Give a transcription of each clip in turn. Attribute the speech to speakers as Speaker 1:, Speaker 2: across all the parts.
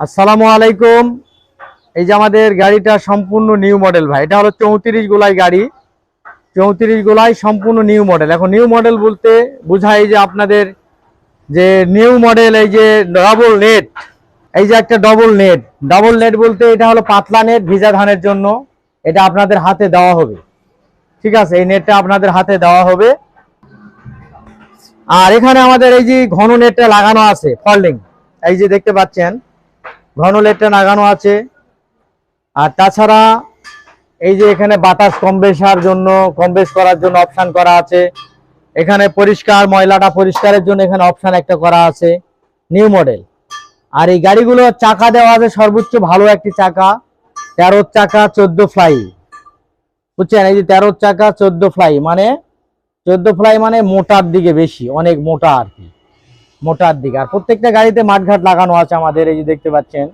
Speaker 1: আসসালামু আলাইকুম। এই যে আমাদের গাড়িটা সম্পূর্ণ নিউ মডেল ভাই। এটা হলো চৌত্রিশ গোলাই গাড়ি। চৌত্রিশ গোলাই সম্পূর্ণ নিউ মডেল। এখন নিউ মডেল বলতে বোঝায় যে আপনাদের যে নিউ মডেল, এই যে ডবল নেট এই যে একটা ডবল নেট ডবল নেট বলতে এটা হলো পাতলা নেট ভিজা ধানের জন্য। এটা আপনাদের হাতে দেওয়া হবে। ঠিক আছে, এই নেটটা আপনাদের হাতে দেওয়া হবে। আর এখানে আমাদের এই যে ঘন নেটটা লাগানো আছে ফল্ডিং এই যে দেখতে পাচ্ছেন ঘন নেটটা লাগানো আছে। আর তাছাড়া এই যে এখানে বাতাস কমবেশার জন্য কমবেশ করার জন্য অপশান করা আছে। এখানে পরিষ্কার ময়লাটা পরিষ্কারের জন্য এখানে অপশান একটা করা আছে নিউ মডেল আর এই গাড়িগুলো চাকা দেওয়া আছে, সর্বোচ্চ ভালো একটি চাকা তেরো চাকা, চোদ্দ ফ্লাই বুঝছেন? এই যে তেরো চাকা, চোদ্দ ফ্লাই মানে চোদ্দ ফ্লাই মানে মোটার দিকে বেশি, অনেক মোটা আর কি। মোটার দিকে। আর প্রত্যেকটা গাড়িতে মাঠঘাট লাগানো আছে আমাদের, এই যে দেখতে পাচ্ছেন।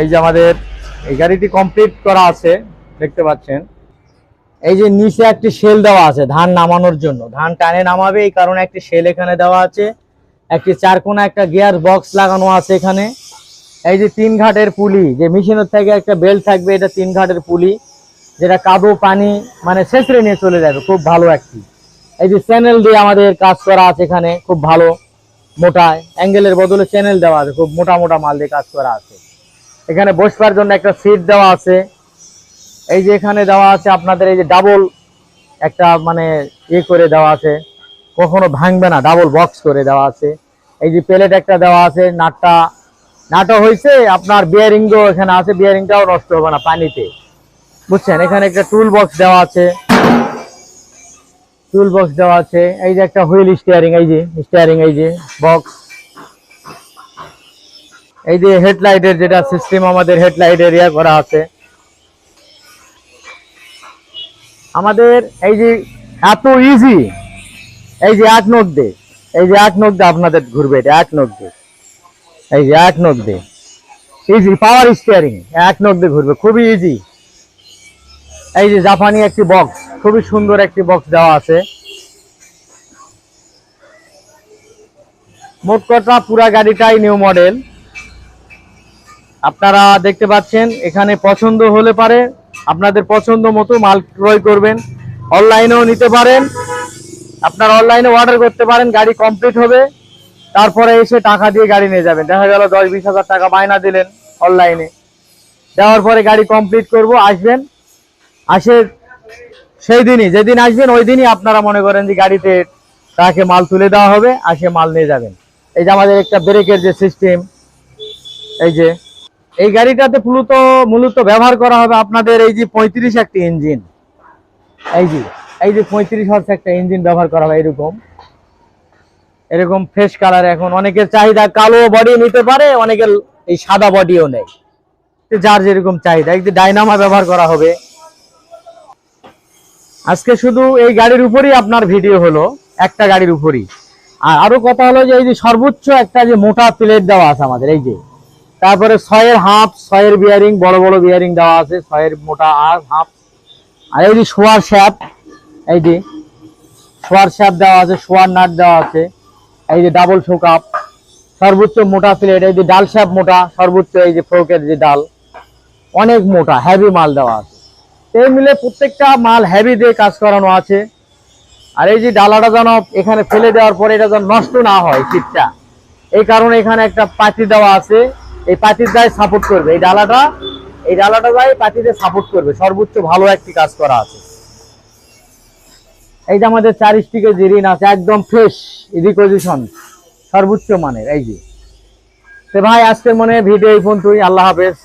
Speaker 1: এই যে আমাদের, এই গাড়িটি কমপ্লিট করা আছে, দেখতে পাচ্ছেন। এই যে নিচে একটি শেল দেওয়া আছে, ধান নামানোর জন্য। ধান টানে নামাবে, এই কারণে একটি শেল এখানে দেওয়া আছে। একটি চারকোনা, একটা গিয়ার বক্স লাগানো আছে এখানে। এই যে তিন ঘাটের পুলি, যে মেশিনের থেকে একটা বেল্ট থাকবে, এটা তিন ঘাটের পুলি, যেটা কাদো পানি মানে ছেঁচড়ে নিয়ে চলে যাবে, খুব ভালো একটি। এই যে চ্যানেল দিয়ে আমাদের কাজ করা আছে এখানে, খুব ভালো, মোটা অ্যাঙ্গেলের বদলে চ্যানেল দেওয়া আছে, খুব মোটা মোটা মাল দিয়ে কাজ করা আছে। এখানে বসবার জন্য একটা সিট দেওয়া আছে। এই যে এখানে দেওয়া আছে আপনাদের এই যে ডাবল একটা মানে ইয়ে করে দেওয়া আছে। কখনো ভাঙবে না ডাবল বক্স করে দেওয়া আছে। এই যে প্লেট একটা দেওয়া আছে, নাটটা। নাটও হয়েছে, আপনার বিয়ারিংও এখানে আছে বিয়ারিংটাও নষ্ট হবে না পানিতে। বুঝছেন? এখানে একটা টুল বক্স দেওয়া আছে। টুল বক্স দেওয়া আছে। এই যে একটা হুইল স্টিয়ারিং এই যে স্টিয়ারিং এই যে বক্স এই যে হেডলাইটের যেটা সিস্টেম আমাদের হেডলাইট এরিয়া করা আছে। আমাদের এই যে এত ইজি এই যে এক নোট দে এই যে এক নোট দে আপনাদের ঘুরবে এটা, এক নোট দে এই যে এক নোট দে ইজি পাওয়ার স্টিয়ারিং এক নোট দিয়ে ঘুরবে, খুবই ইজি এই যে জাপানি একটি বক্স খুবই সুন্দর একটি বক্স দেওয়া আছে। মোট কথা পুরা গাড়িটাই নিউ মডেল আপনারা দেখতে পাচ্ছেন, এখানে পছন্দ হলে পারে, আপনাদের পছন্দ মতো মাল ক্রয় করবেন। অনলাইনেও নিতে পারেন। আপনারা অনলাইনে অর্ডার করতে পারেন, গাড়ি কমপ্লিট হবে। তারপরে এসে টাকা দিয়ে গাড়ি নিয়ে যাবেন। দেখা গেল দশ বিশ হাজার টাকা বায়না দিলেন অনলাইনে দেওয়ার পরে গাড়ি কমপ্লিট করব, আসবেন। আসে সেই দিনই, যেদিন আসবেন, ওই দিনই আপনারা মনে করেন যে গাড়িতে তাকে মাল তুলে দেওয়া হবে, আর সে মাল নিয়ে যাবেন। এই যে আমাদের একটা ব্রেকের যে সিস্টেম এই যে, এই গাড়িটাতে মূলত মূলত ব্যবহার করা হবে আপনাদের এই যে পঁয়ত্রিশ একটি ইঞ্জিন এই যে এই যে পঁয়ত্রিশ হর্স একটা ইঞ্জিন ব্যবহার করা হয় এরকম। এরকম ফ্রেশ কালার এখন অনেকের চাহিদা কালো বডি নিতে পারে, অনেকের এই সাদা বডিও নেই। যার যেরকম চাহিদা একটি ডাইনামা ব্যবহার করা হবে। আজকে শুধু এই গাড়ির উপরই আপনার ভিডিও হলো, একটা গাড়ির উপরই। আর আরও কথা হলো যে এই যে সর্বোচ্চ একটা যে মোটা প্লেট দেওয়া আছে আমাদের, এই যে। তারপরে ছয়ের হাফ, ছয়ের বিয়ারিং বড় বড় বিয়ারিং দেওয়া আছে, ছয়ের মোটা আর হাফ। আর এই যে শোয়ার শ্যাপ, এই যে শোয়ার শ্যাপ দেওয়া আছে, শোয়ার নাট দেওয়া আছে, এই যে ডাবল শোকাপ সর্বোচ্চ মোটা প্লেট, এই যে ডাল শ্যাপ মোটা, সর্বোচ্চ এই যে ফ্রোকের যে ডাল, অনেক মোটা হেভি মাল দেওয়া আছে। এই মিলে প্রত্যেকটা মাল হেভি দিয়ে কাজ করানো আছে। আর এই যে ডালাটা যেন এখানে ফেলে দেওয়ার পরে এটা যেন নষ্ট না হয় শীতটা এই কারণে এখানে একটা পাতি দেওয়া আছে। এই পাতির গায়ে সাপোর্ট করবে। এই ডালাটা এই ডালাটা গায়ে পাতিতে সাপোর্ট করবে। সর্বোচ্চ ভালো একটি কাজ করা আছে। এই যে আমাদের চার স্টিকের যে ঋণ আছে, একদম ফ্রেশ রিপোজিশন সর্বোচ্চ মানের, এই যে। ভাই, আজকের মনে ভিডিও এই পর্যন্তই। আল্লাহ হাফেজ।